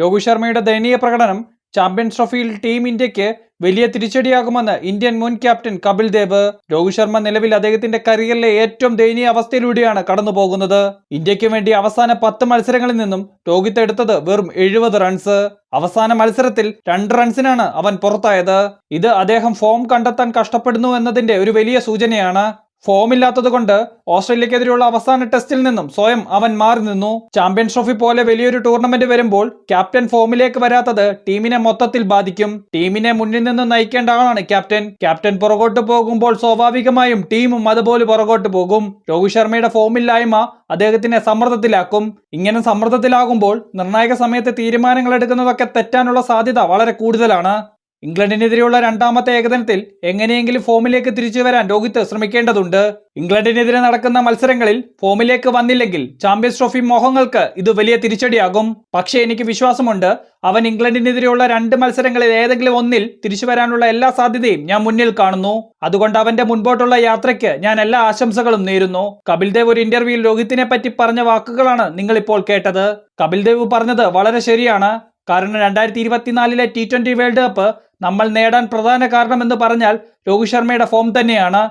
രോഹിത് ശർമ്മയുടെ ദയനീയ പ്രകടനം ചാമ്പ്യൻസ് ട്രോഫിയിൽ ടീം ഇന്ത്യയ്ക്ക് വലിയ തിരിച്ചടിയാകുമെന്ന് ഇന്ത്യൻ മുൻ ക്യാപ്റ്റൻ കപിൽ ദേവ്. രോഹിത് ശർമ്മ നിലവിൽ അദ്ദേഹത്തിന്റെ കരിയറിലെ ഏറ്റവും ദയനീയ അവസ്ഥയിലൂടെയാണ് കടന്നുപോകുന്നത്. ഇന്ത്യയ്ക്ക് വേണ്ടി അവസാന പത്ത് മത്സരങ്ങളിൽ നിന്നും രോഹിത് എടുത്തത് വെറും എഴുപത് റൺസ് അവസാന മത്സരത്തിൽ രണ്ട് റൺസിനാണ് അവൻ പുറത്തായത്. ഇത് അദ്ദേഹം ഫോം കണ്ടെത്താൻ കഷ്ടപ്പെടുന്നു എന്നതിന്റെ ഒരു വലിയ സൂചനയാണ്. ഫോമില്ലാത്തതുകൊണ്ട് ഓസ്ട്രേലിയക്കെതിരെയുള്ള അവസാന ടെസ്റ്റിൽ നിന്നും സ്വയം അവൻ മാറി നിന്നു. ചാമ്പ്യൻസ് ട്രോഫി പോലെ വലിയൊരു ടൂർണമെന്റ് വരുമ്പോൾ ക്യാപ്റ്റൻ ഫോമിലേക്ക് വരാത്തത് ടീമിനെ മൊത്തത്തിൽ ബാധിക്കും. ടീമിനെ മുന്നിൽ നിന്ന് നയിക്കേണ്ട ആളാണ് ക്യാപ്റ്റൻ. ക്യാപ്റ്റൻ പുറകോട്ട് പോകുമ്പോൾ സ്വാഭാവികമായും ടീമും അതുപോലെ പുറകോട്ട് പോകും. രോഹിത് ശർമ്മയുടെ ഫോമില്ലായ്മ അദ്ദേഹത്തിനെ സമ്മർദ്ദത്തിലാക്കും. ഇങ്ങനെ സമ്മർദ്ദത്തിലാകുമ്പോൾ നിർണായക സമയത്ത് തീരുമാനങ്ങൾ എടുക്കുന്നതൊക്കെ തെറ്റാനുള്ള സാധ്യത വളരെ കൂടുതലാണ്. ഇംഗ്ലണ്ടിനെതിരെയുള്ള രണ്ടാമത്തെ ഏകദിനത്തിൽ എങ്ങനെയെങ്കിലും ഫോമിലേക്ക് തിരിച്ചു വരാൻ രോഹിത് ശ്രമിക്കേണ്ടതുണ്ട്. ഇംഗ്ലണ്ടിനെതിരെ നടക്കുന്ന മത്സരങ്ങളിൽ ഫോമിലേക്ക് വന്നില്ലെങ്കിൽ ചാമ്പ്യൻസ് ട്രോഫി മോഹങ്ങൾക്ക് ഇത് വലിയ തിരിച്ചടിയാകും. പക്ഷേ എനിക്ക് വിശ്വാസമുണ്ട് അവൻ ഇംഗ്ലണ്ടിനെതിരെയുള്ള രണ്ട് മത്സരങ്ങളിൽ ഏതെങ്കിലും ഒന്നിൽ തിരിച്ചു വരാനുള്ള എല്ലാ സാധ്യതയും ഞാൻ മുന്നിൽ കാണുന്നു. അതുകൊണ്ട് അവന്റെ മുൻപോട്ടുള്ള യാത്രയ്ക്ക് ഞാൻ എല്ലാ ആശംസകളും നേരുന്നു. കപിൽ ദേവ് ഒരു ഇന്റർവ്യൂവിൽ രോഹിത്തിനെ പറ്റി പറഞ്ഞ വാക്കുകളാണ് നിങ്ങൾ ഇപ്പോൾ കേട്ടത്. കപിൽ ദേവ് പറഞ്ഞത് വളരെ ശരിയാണ്. കാരണം രണ്ടായിരത്തി ഇരുപത്തിനാലിലെ ടി ട്വന്റി വേൾഡ് കപ്പ് നമ്മൾ നേടാൻ പ്രധാന കാരണം എന്ന് പറഞ്ഞാൽ രോഹിത് ശർമ്മയുടെ ഫോം തന്നെയാണ്.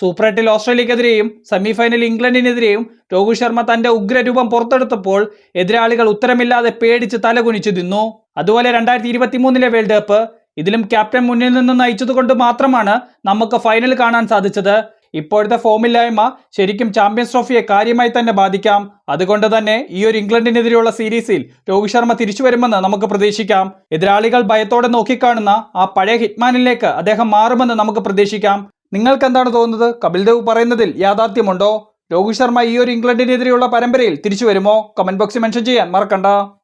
സൂപ്പർ എട്ടിൽ ഓസ്ട്രേലിയക്കെതിരെയും സെമിഫൈനൽ ഇംഗ്ലണ്ടിനെതിരെയും രോഹിത് ശർമ്മ തന്റെ ഉഗ്രരൂപം പുറത്തെടുത്തപ്പോൾ എതിരാളികൾ ഉത്തരമില്ലാതെ പേടിച്ച് തലകുനിച്ചു നിന്നു. അതുപോലെ രണ്ടായിരത്തി ഇരുപത്തി മൂന്നിലെ വേൾഡ് കപ്പ് ഇതിലും ക്യാപ്റ്റൻ മുന്നിൽ നിന്ന് നയിച്ചതുകൊണ്ട് മാത്രമാണ് നമുക്ക് ഫൈനൽ കാണാൻ സാധിച്ചത്. ഇപ്പോഴത്തെ ഫോമില്ലായ്മ ശരിക്കും ചാമ്പ്യൻസ് ട്രോഫിയെ കാര്യമായി തന്നെ ബാധിക്കാം. അതുകൊണ്ട് തന്നെ ഈ ഒരു ഇംഗ്ലണ്ടിനെതിരെയുള്ള സീരീസിൽ രോഹിത് ശർമ്മ തിരിച്ചു വരുമെന്ന് നമുക്ക് പ്രതീക്ഷിക്കാം. എതിരാളികൾ ഭയത്തോടെ നോക്കിക്കാണുന്ന ആ പഴയ ഹിറ്റ്മാനിലേക്ക് അദ്ദേഹം മാറുമെന്ന് നമുക്ക് പ്രതീക്ഷിക്കാം. നിങ്ങൾക്ക് എന്താണ് തോന്നുന്നത്? കപിൽ ദേവ് പറയുന്നതിൽ യാഥാർത്ഥ്യമുണ്ടോ? രോഹിത് ശർമ്മ ഈ ഒരു ഇംഗ്ലണ്ടിനെതിരെയുള്ള പരമ്പരയിൽ തിരിച്ചു വരുമോ? കമന്റ് ബോക്സിൽ മെൻഷൻ ചെയ്യാൻ മറക്കണ്ട.